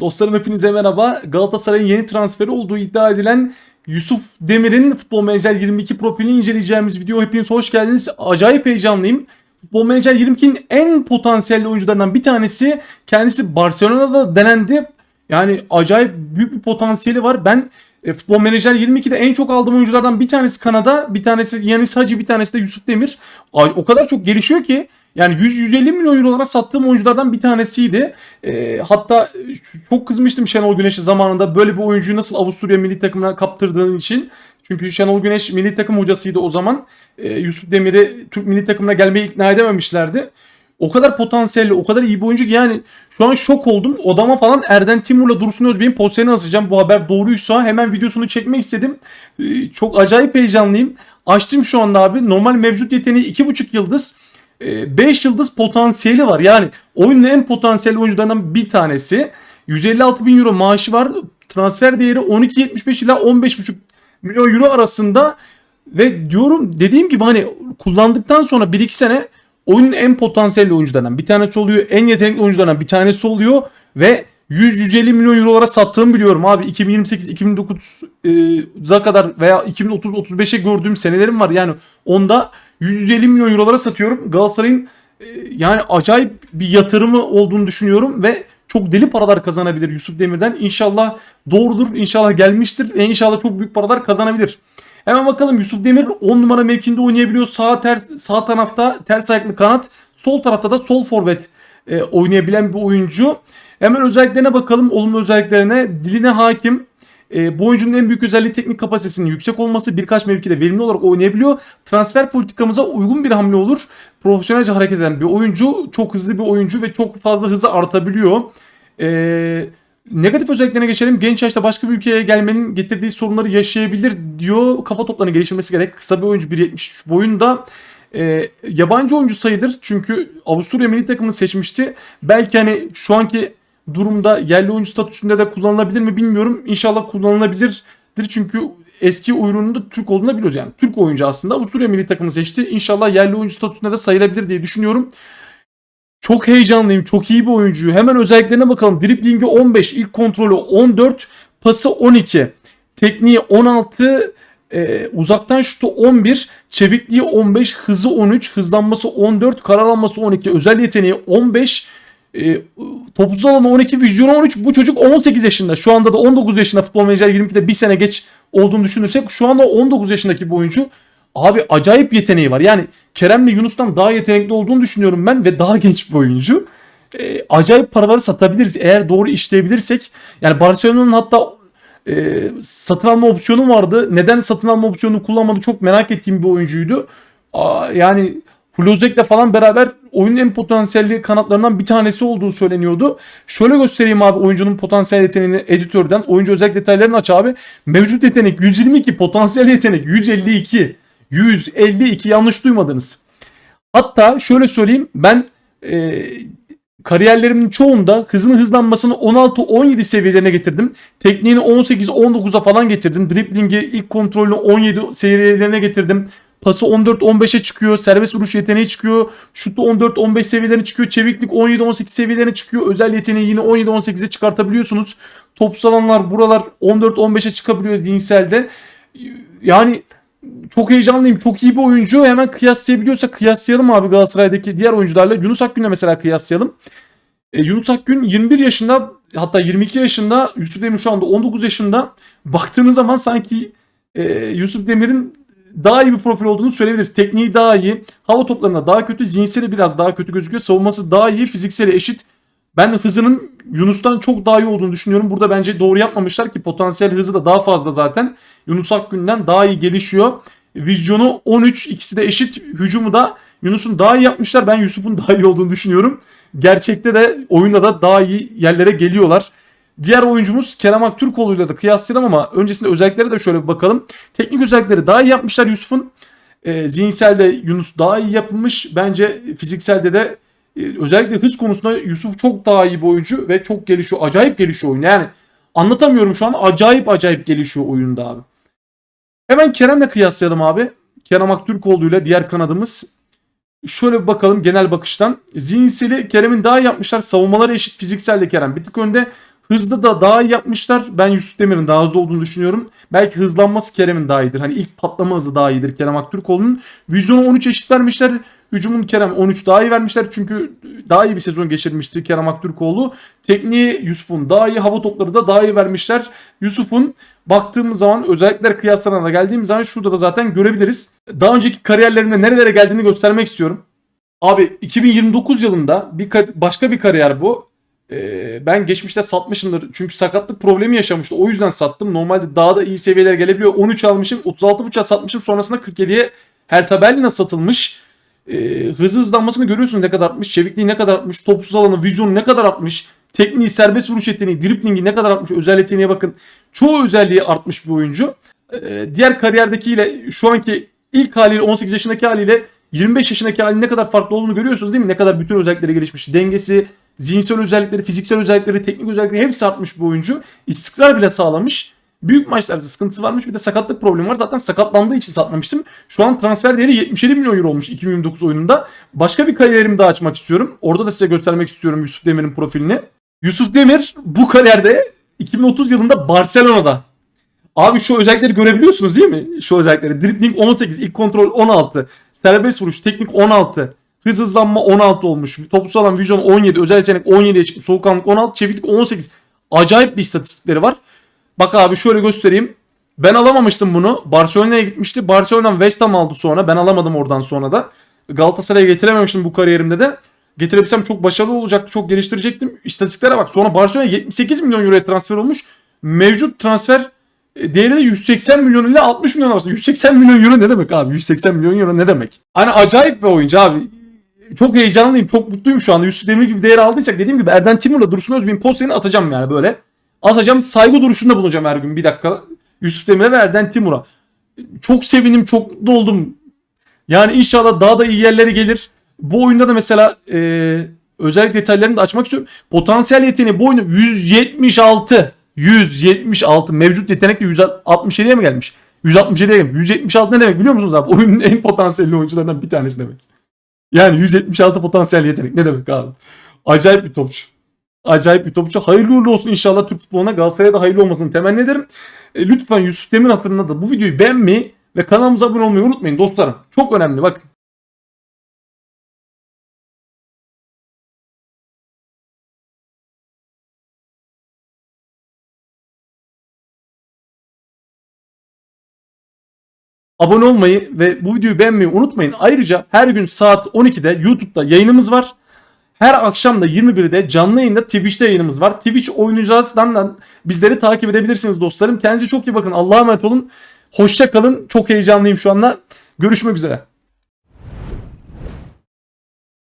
Dostlarım hepinize merhaba. Galatasaray'ın yeni transferi olduğu iddia edilen Yusuf Demir'in Futbol Manager 22 profilini inceleyeceğimiz video. Hepiniz hoş geldiniz. Acayip heyecanlıyım. Futbol Manager 22'nin en potansiyelli oyuncularından bir tanesi. Kendisi Barcelona'da denendi. Yani acayip büyük bir potansiyeli var. Ben e, Futbol Manager 22'de en çok aldığım oyunculardan bir tanesi Kanada, bir tanesi Yanis Hacı, bir tanesi de Yusuf Demir. O kadar çok gelişiyor ki yani 100-150 milyon eurolara sattığım oyunculardan bir tanesiydi. E, hatta çok kızmıştım Şenol Güneş'i zamanında böyle bir oyuncuyu nasıl Avusturya milli takımına kaptırdığın için. Çünkü Şenol Güneş milli takım hocasıydı o zaman. E, Yusuf Demir'i Türk milli takımına gelmeyi ikna edememişlerdi. O kadar potansiyelli, o kadar iyi bir oyuncu ki yani şu an şok oldum. Odama falan Erden Timur'la Dursun Özbey'in posterini asacağım. Bu haber doğruysa hemen videosunu çekmek istedim. Ee, çok acayip heyecanlıyım. Açtım şu anda abi. Normal mevcut yeteneği 2.5 yıldız. 5 yıldız potansiyeli var. Yani oyunun en potansiyelli oyuncularından bir tanesi. 156 bin euro maaşı var. Transfer değeri 12.75 ila 15.5 milyon euro arasında. Ve diyorum dediğim gibi hani kullandıktan sonra 1-2 sene oyunun en potansiyelli oyuncularından bir tanesi oluyor. En yetenekli oyunculardan bir tanesi oluyor. Ve 100-150 milyon eurolara sattığımı biliyorum abi. 2028-2029'a kadar veya 2030-35'e gördüğüm senelerim var. Yani onda 150 milyon eurolara satıyorum. Galatasaray'ın e, yani acayip bir yatırımı olduğunu düşünüyorum ve çok deli paralar kazanabilir Yusuf Demir'den. İnşallah doğrudur. İnşallah gelmiştir. Ve inşallah çok büyük paralar kazanabilir. Hemen bakalım Yusuf Demir 10 numara mevkinde oynayabiliyor. Sağ ters sağ tarafta ters ayaklı kanat, sol tarafta da sol forvet e, oynayabilen bir oyuncu. Hemen özelliklerine bakalım. Olumlu özelliklerine. Diline hakim. E, bu oyuncunun en büyük özelliği teknik kapasitesinin yüksek olması. Birkaç mevkide verimli olarak oynayabiliyor. Transfer politikamıza uygun bir hamle olur. Profesyonelce hareket eden bir oyuncu. Çok hızlı bir oyuncu ve çok fazla hızı artabiliyor. Eee Negatif özelliklerine geçelim. Genç yaşta başka bir ülkeye gelmenin getirdiği sorunları yaşayabilir diyor. Kafa toplarının geliştirmesi gerek. Kısa bir oyuncu 1.73 boyunda. E, yabancı oyuncu sayılır. Çünkü Avusturya milli takımını seçmişti. Belki hani şu anki durumda yerli oyuncu statüsünde de kullanılabilir mi bilmiyorum. İnşallah kullanılabilirdir. Çünkü eski oyununda Türk olduğunu da biliyoruz yani. Türk oyuncu aslında Avusturya milli takımını seçti. İnşallah yerli oyuncu statüsünde de sayılabilir diye düşünüyorum. Çok heyecanlıyım. Çok iyi bir oyuncu. Hemen özelliklerine bakalım. Driblingi 15, ilk kontrolü 14, pası 12, tekniği 16, e, uzaktan şutu 11, çevikliği 15, hızı 13, hızlanması 14, karar alması 12, özel yeteneği 15, e, topsuz alanı 12, vizyonu 13. Bu çocuk 18 yaşında. Şu anda da 19 yaşında futbol menajer 22'de bir sene geç olduğunu düşünürsek şu anda 19 yaşındaki bir oyuncu. Abi acayip yeteneği var. Yani Kerem'le Yunus'tan daha yetenekli olduğunu düşünüyorum ben ve daha genç bir oyuncu. E, acayip paraları satabiliriz eğer doğru işleyebilirsek. Yani Barcelona'nın hatta e, satın alma opsiyonu vardı. Neden satın alma opsiyonunu kullanmadı çok merak ettiğim bir oyuncuydu. Aa, yani Hulozek'le falan beraber oyunun en potansiyelli kanatlarından bir tanesi olduğu söyleniyordu. Şöyle göstereyim abi oyuncunun potansiyel yeteneğini editörden. Oyuncu özellik detaylarını aç abi. Mevcut yetenek 122, potansiyel yetenek 152. 152 yanlış duymadınız. Hatta şöyle söyleyeyim ben e, kariyerlerimin çoğunda hızını hızlanmasını 16-17 seviyelerine getirdim. Tekniğini 18-19'a falan getirdim. Driblingi ilk kontrolünü 17 seviyelerine getirdim. Pası 14-15'e çıkıyor. Serbest vuruş yeteneği çıkıyor. Şutu 14-15 seviyelerine çıkıyor. Çeviklik 17-18 seviyelerine çıkıyor. Özel yeteneği yine 17-18'e çıkartabiliyorsunuz. Topsuz alanlar buralar 14-15'e çıkabiliyor zihinselde. Yani çok heyecanlıyım. Çok iyi bir oyuncu. Hemen kıyaslayabiliyorsak kıyaslayalım abi Galatasaray'daki diğer oyuncularla. Yunus Akgün'le mesela kıyaslayalım. E, Yunus Akgün 21 yaşında hatta 22 yaşında. Yusuf Demir şu anda 19 yaşında. Baktığınız zaman sanki e, Yusuf Demir'in daha iyi bir profil olduğunu söyleyebiliriz. Tekniği daha iyi. Hava toplarında daha kötü. Zihinseli biraz daha kötü gözüküyor. Savunması daha iyi. Fizikseli eşit. Ben hızının Yunus'tan çok daha iyi olduğunu düşünüyorum. Burada bence doğru yapmamışlar ki potansiyel hızı da daha fazla zaten. Yunus Akgün'den daha iyi gelişiyor. Vizyonu 13 ikisi de eşit. Hücumu da Yunus'un daha iyi yapmışlar. Ben Yusuf'un daha iyi olduğunu düşünüyorum. Gerçekte de oyunda da daha iyi yerlere geliyorlar. Diğer oyuncumuz Kerem Aktürkoğlu ile de kıyaslayalım ama öncesinde özelliklere de şöyle bir bakalım. Teknik özellikleri daha iyi yapmışlar Yusuf'un. E, zihinselde Yunus daha iyi yapılmış. Bence fizikselde de e, özellikle hız konusunda Yusuf çok daha iyi bir oyuncu ve çok gelişiyor. Acayip gelişiyor oyun. Yani anlatamıyorum şu an. Acayip acayip gelişiyor oyunda abi. Hemen Kerem'le kıyaslayalım abi. Kerem Aktürkoğlu ile diğer kanadımız. Şöyle bir bakalım genel bakıştan. Zihinseli Kerem'in daha iyi yapmışlar. Savunmaları eşit fiziksel de Kerem. Bir tık önde. Hızlı da daha iyi yapmışlar. Ben Yusuf Demir'in daha hızlı olduğunu düşünüyorum. Belki hızlanması Kerem'in daha iyidir. Hani ilk patlama hızı daha iyidir Kerem Aktürkoğlu'nun. Vizyonu 13 eşit vermişler. Hücumun Kerem 13 daha iyi vermişler. Çünkü daha iyi bir sezon geçirmişti Kerem Aktürkoğlu. Tekniği Yusuf'un daha iyi. Hava topları da daha iyi vermişler. Yusuf'un baktığımız zaman özellikler kıyaslarına da geldiğimiz zaman şurada da zaten görebiliriz. Daha önceki kariyerlerinde nerelere geldiğini göstermek istiyorum. Abi 2029 yılında bir ka- başka bir kariyer bu. Ee, ben geçmişte satmışımdır. Çünkü sakatlık problemi yaşamıştı. O yüzden sattım. Normalde daha da iyi seviyelere gelebiliyor. 13 almışım. 36.5'a satmışım. Sonrasında 47'ye Hertha Berlin'e satılmış. Ee, hızı hızlanmasını görüyorsunuz ne kadar artmış. Çevikliği ne kadar artmış. Topsuz alanı, vizyonu ne kadar artmış. Tekniği, serbest vuruş yeteneği, driplingi ne kadar artmış. Özel yeteneğe bakın. Çoğu özelliği artmış bir oyuncu. Ee, diğer kariyerdekiyle şu anki ilk haliyle 18 yaşındaki haliyle 25 yaşındaki halinin ne kadar farklı olduğunu görüyorsunuz değil mi? Ne kadar bütün özellikleri gelişmiş. Dengesi, zihinsel özellikleri, fiziksel özellikleri, teknik özellikleri hepsi artmış bu oyuncu. İstikrar bile sağlamış. Büyük maçlarda sıkıntısı varmış. Bir de sakatlık problemi var. Zaten sakatlandığı için satmamıştım. Şu an transfer değeri 77 milyon euro olmuş 2029 oyununda. Başka bir kariyerimi daha açmak istiyorum. Orada da size göstermek istiyorum Yusuf Demir'in profilini. Yusuf Demir bu kariyerde 2030 yılında Barcelona'da. Abi şu özellikleri görebiliyorsunuz değil mi? Şu özellikleri. Dribbling 18, ilk kontrol 16, serbest vuruş, teknik 16, hız hızlanma 16 olmuş. Toplu alan vizyon 17, özel yetenek 17'ye çıkmış, soğukkanlık 16, çeviklik 18. Acayip bir istatistikleri var. Bak abi şöyle göstereyim. Ben alamamıştım bunu. Barcelona'ya gitmişti. Barcelona'dan West Ham aldı sonra. Ben alamadım oradan sonra da. Galatasaray'a getirememiştim bu kariyerimde de. Getirebilsem çok başarılı olacaktı. Çok geliştirecektim. İstatistiklere bak. Sonra Barcelona 78 milyon euroya transfer olmuş. Mevcut transfer e, değeri de 180 milyon ile 60 milyon arasında. 180 milyon euro ne demek abi? 180 milyon euro ne demek? Hani acayip bir oyuncu abi. Çok heyecanlıyım. Çok mutluyum şu anda. Yusuf Demir gibi değer aldıysak dediğim gibi Erden Timur'la Dursun Özbek'in posterini atacağım yani böyle. Atacağım saygı duruşunda bulunacağım her gün bir dakika. Yusuf Demir'e ve Erden Timur'a. Çok sevindim, çok mutlu oldum. Yani inşallah daha da iyi yerlere gelir. Bu oyunda da mesela e, özellik detaylarını da açmak istiyorum. Potansiyel yeteneği bu oyunda 176. 176 mevcut yetenek de 167'ye mi gelmiş? 167'ye gelmiş. 176 ne demek biliyor musunuz abi? Oyunun en potansiyelli oyuncularından bir tanesi demek. Yani 176 potansiyel yetenek ne demek abi? Acayip bir topçu. Acayip bir topçu. Hayırlı uğurlu olsun inşallah Türk futboluna Galatasaray'a da hayırlı olmasını temenni ederim. E, lütfen Yusuf Demir hatırına da bu videoyu beğenmeyi ve kanalımıza abone olmayı unutmayın dostlarım. Çok önemli bakın. Abone olmayı ve bu videoyu beğenmeyi unutmayın. Ayrıca her gün saat 12'de YouTube'da yayınımız var. Her akşam da 21'de canlı yayında Twitch'te yayınımız var. Twitch oyuncağızdan da bizleri takip edebilirsiniz dostlarım. Kendinize çok iyi bakın. Allah'a emanet olun. Hoşça kalın. Çok heyecanlıyım şu anda. Görüşmek üzere.